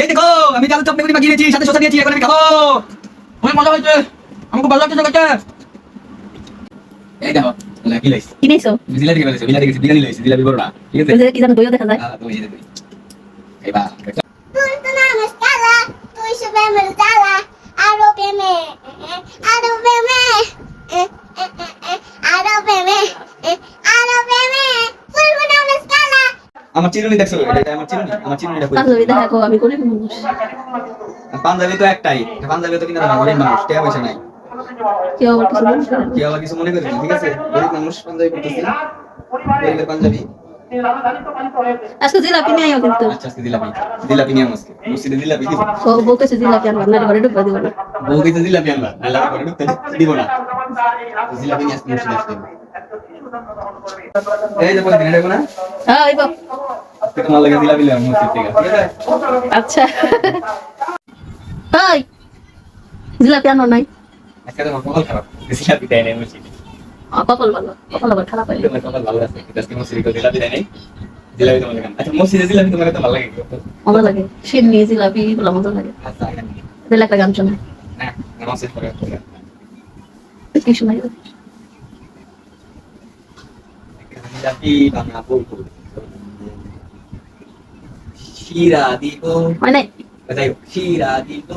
এই দেখো আমি জালু চপ বেগুনি মাখিয়ে নিয়েছি সাথে শসা দিয়েছি এখন আমি খাব। অনেক মজা হয়েছে। আমাকে ভালো লাগছে খেতে এই দেখো না কি লাইছি কি নিয়েছো জিলাপি থেকে লাইছি জিলাপি থেকে বিরিয়ানি লাইছি জিলাপি বড়টা ঠিক আছে? কি জানো দইও দেখা যায়। হ্যাঁ তুমি এই দেখো এইবার Tudo na escala, তুই subimos escala, আমার চিরুনি দেখছ এটা আমার চিরুনি? আমার চিরুনিটা কই? পাঞ্জাবি দেখো আমি গরিব মানুষ পাঞ্জাবি তো একটাই। পাঞ্জাবি তো কিনা না গরিব মানুষ টাকা পয়সা নাই। কেউ আবার কিছু মনে করে। কেউ আবার কিছু মনে করেন ঠিক আছে? গরিব মানুষ পাঞ্জাবি করতেছি গরিবের পাঞ্জাবি। আজকে জিলাপি নিয়ে আইও কিন্তু। আচ্ছা আজকে জিলাপি। জিলাপি নিয়ে আজকে। মসজিদে জিলাপি দিব? ও বউ কেছে জিলাপি আনবার না ঘরে ঢুকবা দিব না। বউ কিছু জিলাপি আনবা নাহলে আমার ঘরে ঢুকতে দিব না। জিলাপি নিয়ে আজকে মসজিদে আসতে। এই যে বলে দিন এটা না হ্যাঁ। তোমার লাগে জিলাপি লাগে মসজিদ থেকে। ঠিক আছে? আচ্ছা। ওই জিলাপি আনো নাই? আজকে তোমার কপাল খারাপ। জিলাপি দেয় নাই মসজিদে। কপাল ভালো কপাল আবার খারাপ হয় তোমার কপাল ভালো আছে আজকে মসজিদে জিলাপি দেয় নাই? জিলাপি তোমার লাগে। আচ্ছা মসজিদে জিলাপি তোমার তো ভালো লাগে। মজা লাগে। সিন্নি জিলাপি এগুলো মজা লাগে। আচ্ছা দিলে একটা গান শোনা। না নামাজ পড়ে কি শোনাই। জিলাপি বানাবো। শিরা দিব নাই যাই হোক শিরা দিব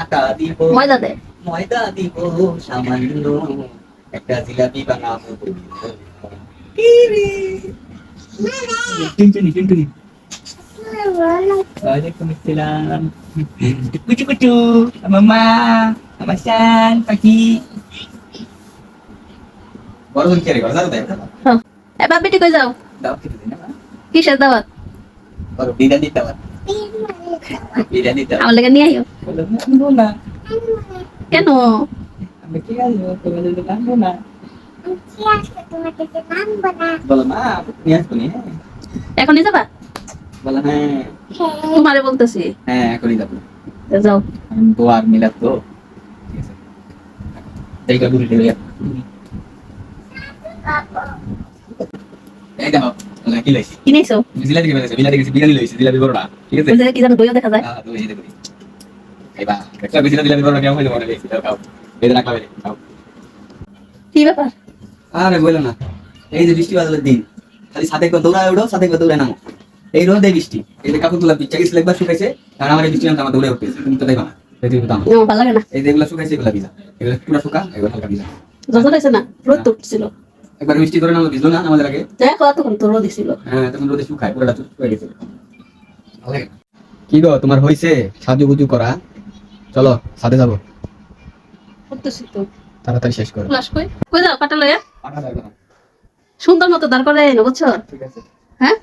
আটা দিব ময়দা দে ময়দা দিব সামান্য একটা জিলাপি বানাবো টিনটুনি টিনটুনি Waalaikumsalam. Kucu kucu, mama, mama pagi. বড় জন কে রে ঘর যাও দেয় হ্যাঁ এবার বেটি কই যাও দাও খেতে দিন কিসের দাওয়াত বড় বিরিয়ানি দাও বিরিয়ানি দাও আমার লেগে নিয়ে আইও বলো না না কেন আমি কি আলো তোমাদের তো কান্দো না Sias que tu me te mando na. বলো মা নিয়ে আসব নি হ্যাঁ এখনই যাবা বলো হ্যাঁ তোমারে বলতেছি হ্যাঁ এখনই যাব যাও আমি দোয়ার মিলাদ তো ঠিক আছে এইটা বুড়ি দেবে এই দেখো বলে কি লাইছি কি ঠিক আছে? কি জানো দইও দেখা যায়? হ্যাঁ এই দেখো খাইবা একটা বেশি না জিলাপি বড়টা কেমন হইছে মনে লাইছি দাও খাও। এই না খাবে খাও কি ব্যাপার আরে বলো না। এই যে বৃষ্টি বাদলের দিন খালি সাথে করে দৌড়ায় উঠো সাথে করে দৌড়ায় নামো। এই রোদ বৃষ্টি। এই যে কাপড় তোলা পিচ্ছা গেছিল একবার শুকাইছে কারণ আমার এই বৃষ্টি নামতে আমার দৌড়ে উঠতেছে তুমি তো দেখো না এই যে দাম। ভালো লাগে না। এই যে এগুলো শুকাইছে এগুলো ভিজা। এগুলো পুরো শুকা এগুলো হালকা ভিজা। যত না রোদ তো উঠছিল একবার মিষ্টি ধরে নামলো ভিজলো না আমাদের আগে? দেখো তখন তো রোদ ছিল হ্যাঁ তখন রোদে শুকায় পুরোটা শুকিয়ে গেছে ভালো। কি গো তোমার হইছে সাজুগুজু করা? চলো সাথে যাব। করতেছি তো। তাড়াতাড়ি শেষ করো। ক্লাস কই? কই যাও কাটা লয়া সুন্দর মতো দাঁড় করে এনো বুঝছ? ঠিক আছে। হ্যাঁ।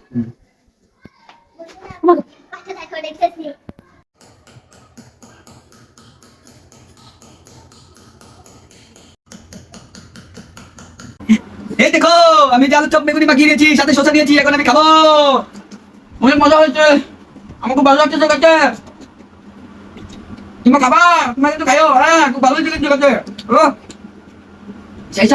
আমাকে এই দেখো, আমি আলু চপ বেগুনি মাখিয়ে দিয়েছি, সাথে শসা দিয়েছি এখন আমি খাব। অনেক মজা হয়েছে। আমাকে ভালো লাগছে কাছে তুমি খাবা, তোমার কিন্তু খাইও হ্যাঁ খুব ভালো জিনিস কাছে ও সেই